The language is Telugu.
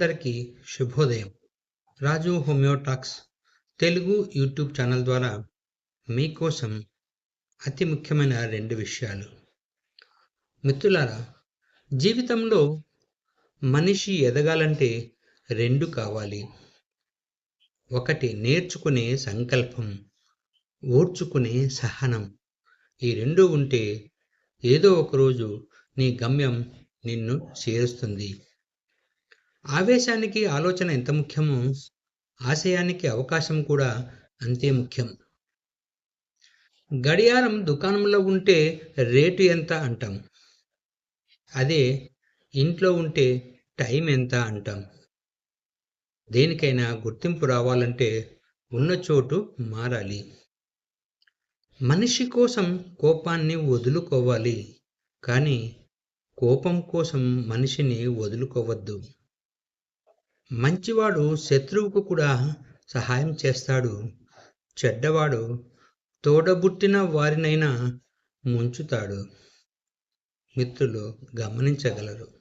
అందరికీ శుభోదయం. Raju Homeotox Telugu YouTube channel ద్వారా మీకోసం అతి ముఖ్యమైన రెండు విషయాలు. మిత్రులారా జీవితంలో మనిషి ఎదగాలంటే రెండు కావాలి. ఒకటి నేర్చుకునే సంకల్పం ఓర్చుకునే సహనం. ఈ రెండు ఉంటే ఏదో ఒకరోజు నీ గమ్యం నిన్ను చేరుస్తుంది. ఆవేశానికి ఆలోచన ఎంత ముఖ్యమో ఆశయానికి అవకాశం కూడా అంతే ముఖ్యం. గడియారం దుకాణంలో ఉంటే రేటు ఎంత అంటాం. అదే ఇంట్లో ఉంటే టైం ఎంత అంటాం. దేనికైనా గుర్తింపు రావాలంటే ఉన్న చోటు మారాలి. మనిషి కోసం కోపాన్ని వదులుకోవాలి. కానీ కోపం కోసం మనిషిని వదులుకోవద్దు. మంచివాడు శత్రువుకు కూడా సహాయం చేస్తాడు. చెడ్డవాడు తోడబుట్టిన వారినైనా ముంచుతాడు. మిత్రులు గమనించగలరు.